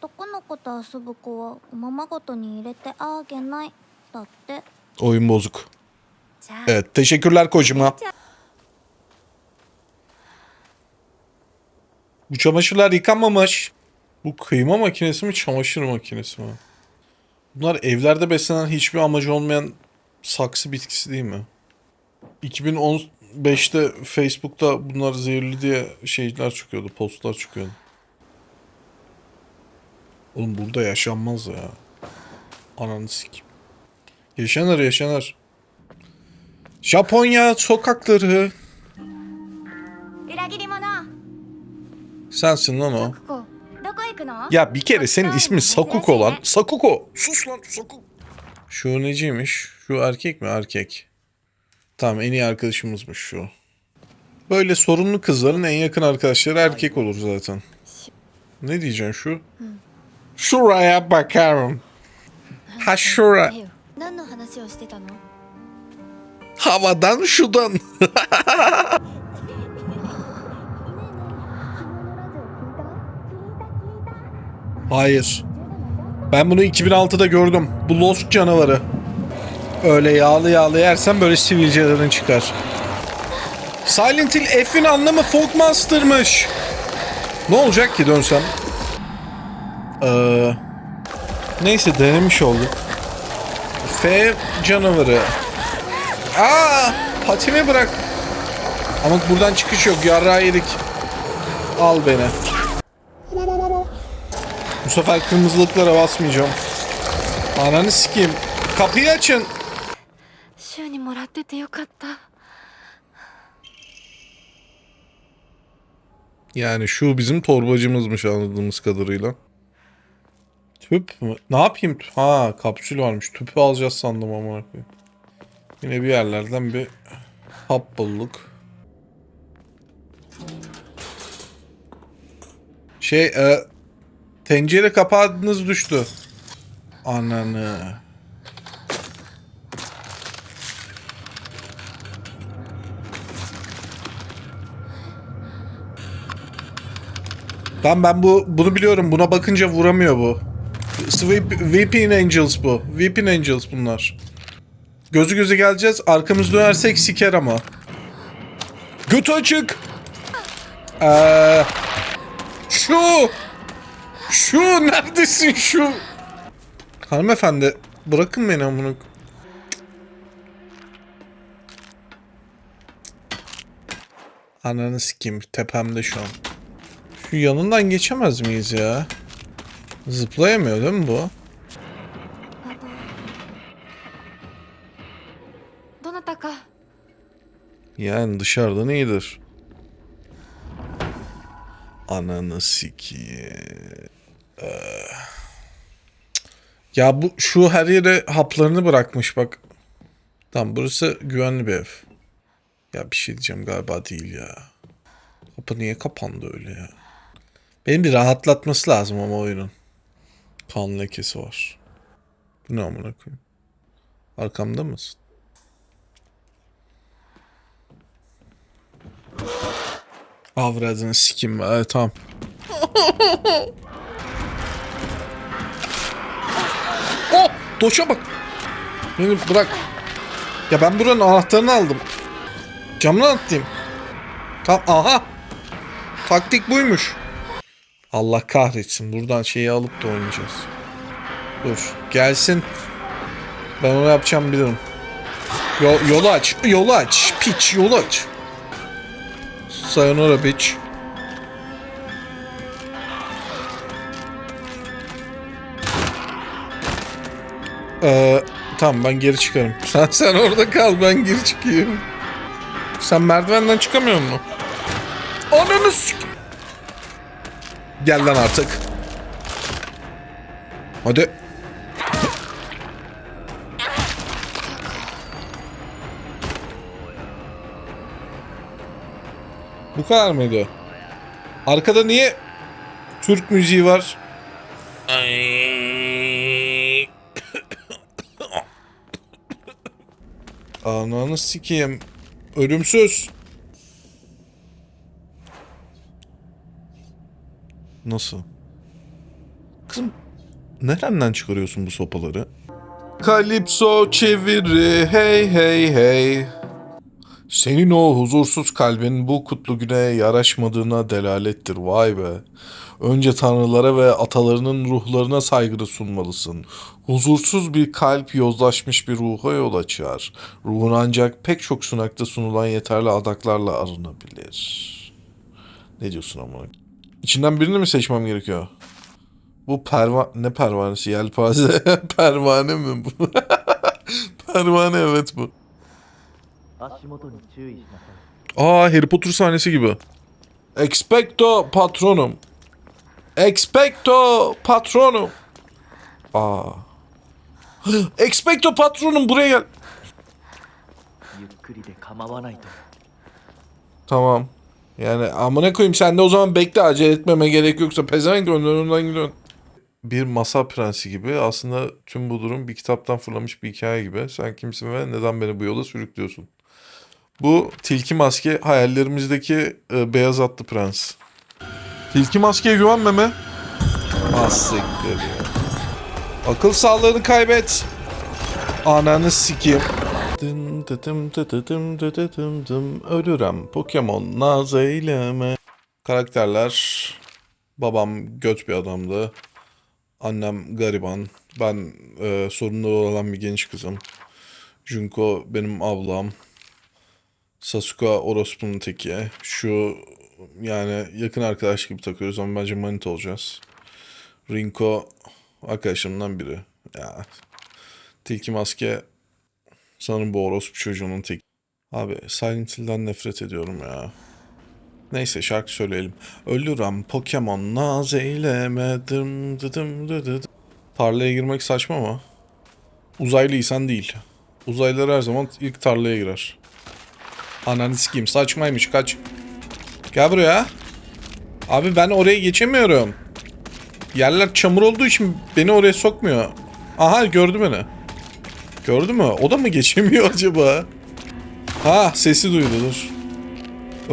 男の子と遊ぶ子はおままごとに入れてあげないだって Oyun bozuk. じゃあ Evet teşekkürler kocama. Bu çamaşırlar yıkanmamış. Bu kıyma makinesi mi çamaşır makinesi mi? Bunlar evlerde beslenen hiçbir amacı olmayan saksı bitkisi değil mi? 2015'te Facebook'ta bunlar zehirli diye şeyler çıkıyordu, postlar çıkıyordu. Oğlum burada yaşanmaz ya. Ananı sikim. Yaşanır yaşanır. Japonya sokakları. Sensin lan o. Ya bir kere senin ismin Sakuko lan. Sakuko. Sus lan Sakuko. Şu neciymiş? Şu erkek mi? Erkek. Tamam en iyi arkadaşımızmış şu. Böyle sorunlu kızların en yakın arkadaşları erkek olur zaten. Ne diyeceksin şu? Şuraya bakarım. Ha şura. Havadan şudan. Hayır. Ben bunu 2006'da gördüm. Bu Lost canavarı. Öyle yağlı yağlı yersen böyle sivilcelerden çıkar. Silent Hill F'in anlamı Fogmaster'mış. Ne olacak ki dönsem? Ee, neyse denemiş olduk. F canavarı. Aa, patimi bırak. Ama buradan çıkış yok. Yarrağı yedik. Al beni. Bu sefer kırmızılıklara basmayacağım. Ananı sikeyim. Kapıyı açın. Yani şu bizim torbacımızmış anladığımız kadarıyla. Tüp mü? Ne yapayım? Ha kapsül varmış. Tüpü alacağız sandım ama. Yine bir yerlerden bir hap bulduk. Şey e, tencere kapağınız düştü. Ananı. Tamam ben bu bunu biliyorum. Buna bakınca vuramıyor bu. Sweep, Weeping Angels bu. Weeping Angels bunlar. Gözü göze geleceğiz. Arkamız dönersek siker ama. Götü açık. Ee, şu. Şu neredesin şu? Hanımefendi bırakın beni amına. Ananı sikeyim tepemde şu an. Şu yanından geçemez miyiz ya? Zıplayamıyor değil mi bu? Yani dışarıdan iyidir. Ananı sikiye. Ee... Eh. Ya bu şu her yere haplarını bırakmış bak. Tam burası güvenli bir ev. Ya bir şey diyeceğim galiba değil ya. Kapı niye kapandı öyle ya? Benim bir rahatlatması lazım ama oyunun. Kan lekesi var. Bu ne amına koyayım? Arkamda mısın? Avradını sikim. Evet, tamam. oh! Doça bak. Beni bırak. Ya ben buranın anahtarını aldım. Camdan atlayayım. Tamam aha. Taktik buymuş. Allah kahretsin. Buradan şeyi alıp da oynayacağız. Dur. Gelsin. Ben onu yapacağım bilirim. Yol, yolu aç. Yolu aç. Piç yolu aç. Sayonara bitch. Ee, tamam ben geri çıkarım. Sen sen orada kal ben geri çıkıyorum. Sen merdivenden çıkamıyor musun? Ananı sik- Gel lan artık. Hadi. Bu kadar mıydı? Arkada niye Türk müziği var? Ananı sikeyim. Ölümsüz. Nasıl? Kızım nereden çıkarıyorsun bu sopaları? Kalipso çeviri hey hey hey. Senin o huzursuz kalbin bu kutlu güne yaraşmadığına delalettir vay be. Önce tanrılara ve atalarının ruhlarına saygı sunmalısın. Huzursuz bir kalp yozlaşmış bir ruha yol açar. Ruhun ancak pek çok sunakta sunulan yeterli adaklarla arınabilir. Ne diyorsun ama? İçinden birini mi seçmem gerekiyor? Bu perva... Ne pervanesi? Yelpaze. pervane mi bu? pervane evet bu. Aa Harry Potter sahnesi gibi. Expecto patronum. Expecto patronum. Aa. Expecto patronum buraya gel. Tamam. Yani amına koyayım sen de o zaman bekle acele etmeme gerek yoksa pezevenk önlerinden gidiyorsun. Bir masa prensi gibi aslında tüm bu durum bir kitaptan fırlamış bir hikaye gibi. Sen kimsin ve neden beni bu yola sürüklüyorsun? Bu tilki maske hayallerimizdeki e, beyaz atlı prens. Tilki maskeye güvenmeme. Az siktir ya. Akıl sağlığını kaybet. Ananı sikeyim. Dım dıdım dıdıdım dıdıdım dım ölürem Pokemon naz eyleme. Karakterler babam göt bir adamdı. Annem gariban. Ben e, sorunları olan bir genç kızım. Junko benim ablam. Sasuke orospunun teki. Şu yani yakın arkadaş gibi takıyoruz ama bence manita olacağız. Rinko arkadaşlarımdan biri. Ya Tilki maske sanırım bu orospu çocuğunun tek. Abi Silent Hill'den nefret ediyorum ya. Neyse şarkı söyleyelim. Ölürüm Pokemon naz eyleme dım dıdım dıdı. Tarlaya girmek saçma ama. Uzaylıysan değil. Uzaylılar her zaman ilk tarlaya girer. Ananı sikeyim saçmaymış kaç. Gel buraya. Abi ben oraya geçemiyorum. Yerler çamur olduğu için beni oraya sokmuyor. Aha gördü beni. Gördü mü? O da mı geçemiyor acaba? Ha sesi duydu dur.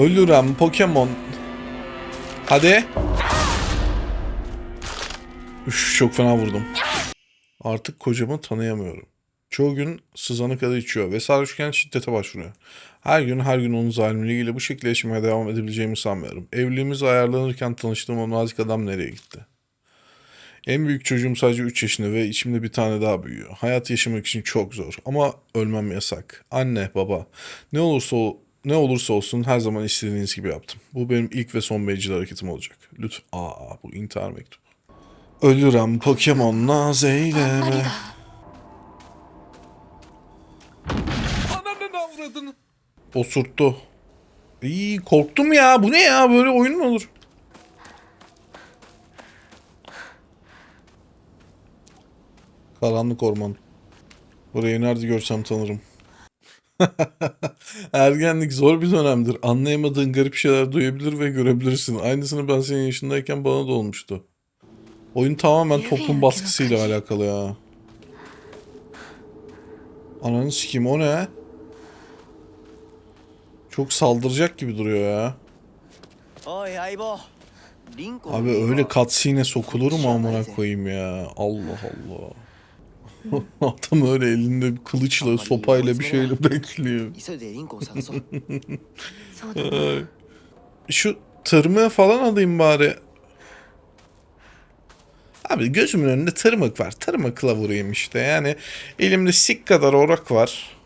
Ölürem Pokemon. Hadi. Üf çok fena vurdum. Artık kocamı tanıyamıyorum. Çoğu gün sızanı kadar içiyor ve sarhoşken şiddete başvuruyor. Her gün her gün onun zalimliğiyle bu şekilde yaşamaya devam edebileceğimi sanmıyorum. Evliliğimiz ayarlanırken tanıştığım o nazik adam nereye gitti? En büyük çocuğum sadece 3 yaşında ve içimde bir tane daha büyüyor. Hayat yaşamak için çok zor ama ölmem yasak. Anne, baba, ne olursa ol- ne olursa olsun her zaman istediğiniz gibi yaptım. Bu benim ilk ve son bencil hareketim olacak. Lütfen. Aa bu intihar mektubu. Ölürem Pokemon naz eyleme. Ananın avradını. Osurttu. İyi korktum ya. Bu ne ya? Böyle oyun mu olur? Karanlık orman. Burayı nerede görsem tanırım. Ergenlik zor bir dönemdir. Anlayamadığın garip şeyler duyabilir ve görebilirsin. Aynısını ben senin yaşındayken bana da olmuştu. Oyun tamamen toplum baskısıyla alakalı ya. Ananı sikeyim o ne? Çok saldıracak gibi duruyor ya. Abi öyle cutscene'e sokulur mu amına koyayım ya. Allah Allah. Adam öyle elinde bir kılıçla, sopayla bir şeyle bekliyor. Şu tırmığı falan alayım bari. Abi gözümün önünde tırmık var. Tırmıkla vurayım işte. Yani elimde sik kadar orak var.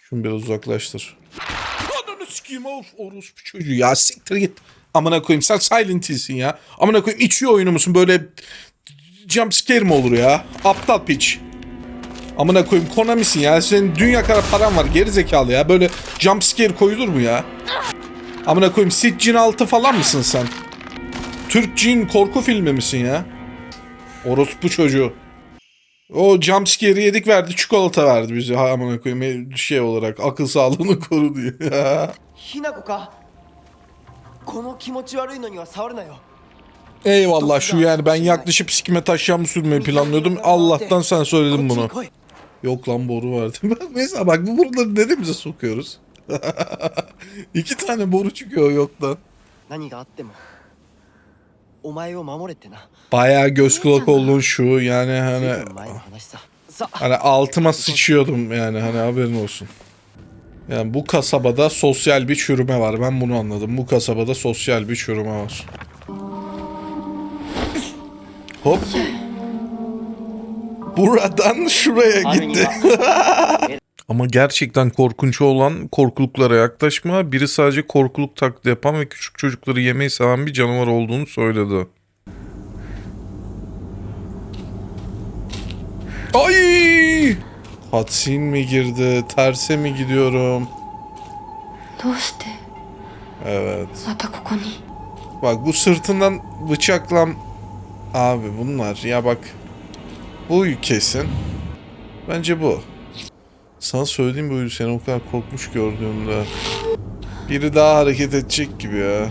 Şunu biraz uzaklaştır. Ananı sikeyim of orospu çocuğu ya siktir git. Amına koyayım sen Silent Hill'sin ya. Amına koyayım içiyor oyunu musun böyle jump scare mi olur ya? Aptal piç. Amına koyayım Konami'sin ya. Senin dünya kadar paran var geri zekalı ya. Böyle jump scare koyulur mu ya? Amına koyayım Sitchin 6 falan mısın sen? Türk Cin korku filmi misin ya? Orospu çocuğu. O jump scare'i yedik verdi çikolata verdi bize ha amına koyayım e, şey olarak akıl sağlığını koru diye. Hinako ka. Kono kimochi warui no ni wa sauru yo. Eyvallah şu yani ben yaklaşıp sikime taş yağmur sürmeyi planlıyordum. Allah'tan sen söyledin bunu. Yok lan boru vardı. Mesela bak bu boruları neremize sokuyoruz? İki tane boru çıkıyor yoktan. Bayağı göz kulak oldun şu yani hani hani altıma sıçıyordum yani hani haberin olsun. Yani bu kasabada sosyal bir çürüme var. Ben bunu anladım. Bu kasabada sosyal bir çürüme var. Hop buradan şuraya gitti. Ama gerçekten korkunç olan korkuluklara yaklaşma. Biri sadece korkuluk taklidi yapan ve küçük çocukları yemeyi seven bir canavar olduğunu söyledi. Ay! Hatsin mi girdi? Terse mi gidiyorum? Doste. Evet. Bak bu sırtından bıçaklam... Abi bunlar ya bak bu kesin. Bence bu. Sana söylediğim buydu seni o kadar korkmuş gördüğümde. Biri daha hareket edecek gibi ya.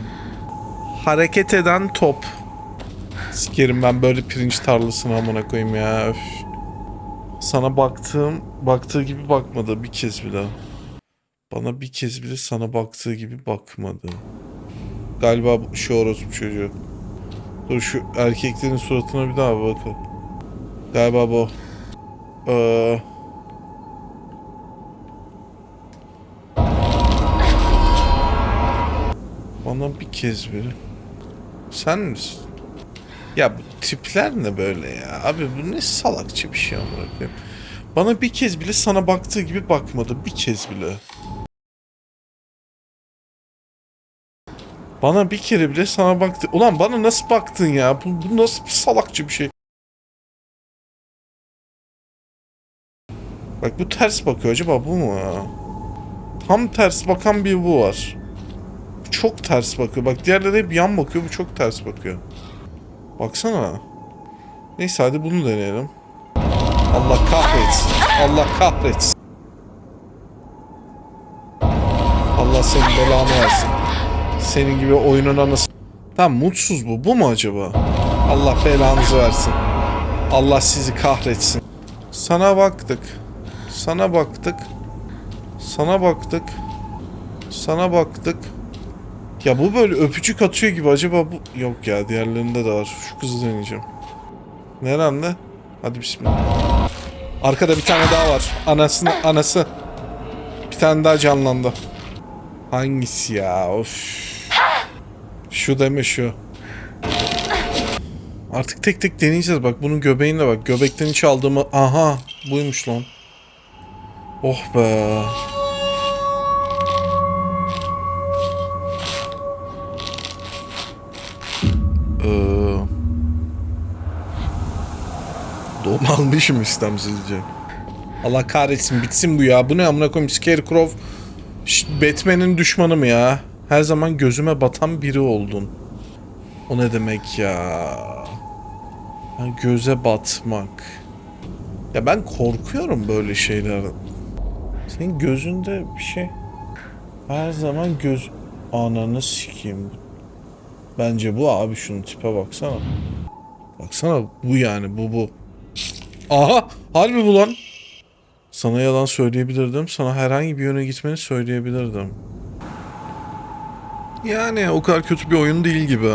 Hareket eden top. Sikerim ben böyle pirinç tarlasına amına koyayım ya. Öf. Sana baktığım, baktığı gibi bakmadı bir kez bile. Bana bir kez bile sana baktığı gibi bakmadı. Galiba bu- şu orospu çocuğu. Dur şu erkeklerin suratına bir daha bakın. Galiba bu. Ee... Bana bir kez bir. Sen misin? Ya bu tipler ne böyle ya? Abi bu ne salakça bir şey amına. Bana bir kez bile sana baktığı gibi bakmadı. Bir kez bile. Bana bir kere bile sana baktı. Ulan bana nasıl baktın ya? Bu, bu nasıl bir salakça bir şey? Bak bu ters bakıyor. Acaba bu mu? Tam ters bakan bir bu var. Bu çok ters bakıyor. Bak diğerleri hep yan bakıyor. Bu çok ters bakıyor. Baksana. Neyse hadi bunu deneyelim. Allah kahretsin. Allah kahretsin. Allah senin belanı versin. Senin gibi oyunun anası. Tamam mutsuz bu. Bu mu acaba? Allah belanızı versin. Allah sizi kahretsin. Sana baktık. Sana baktık. Sana baktık. Sana baktık. Ya bu böyle öpücük atıyor gibi acaba bu... Yok ya diğerlerinde de var. Şu kızı deneyeceğim. Nerede? Hadi bismillah. Arkada bir tane daha var. Anasını anası. Bir tane daha canlandı. Hangisi ya? Of. Şu deme şu. Artık tek tek deneyeceğiz. Bak bunun göbeğine bak. Göbekten hiç aldığımı... Aha buymuş lan. Oh be. Ee, Doğum almışım istemsizce. Allah kahretsin bitsin bu ya. Bu ne amına koyayım Scarecrow Batman'in düşmanı mı ya? Her zaman gözüme batan biri oldun. O ne demek ya? Ha, göze batmak. Ya ben korkuyorum böyle şeylerden. Senin gözünde bir şey. Her zaman göz... Ananı sikeyim. Bence bu abi şunun tipe baksana. Baksana bu yani bu bu. Aha harbi bu lan. Sana yalan söyleyebilirdim. Sana herhangi bir yöne gitmeni söyleyebilirdim. Yani o kadar kötü bir oyun değil gibi.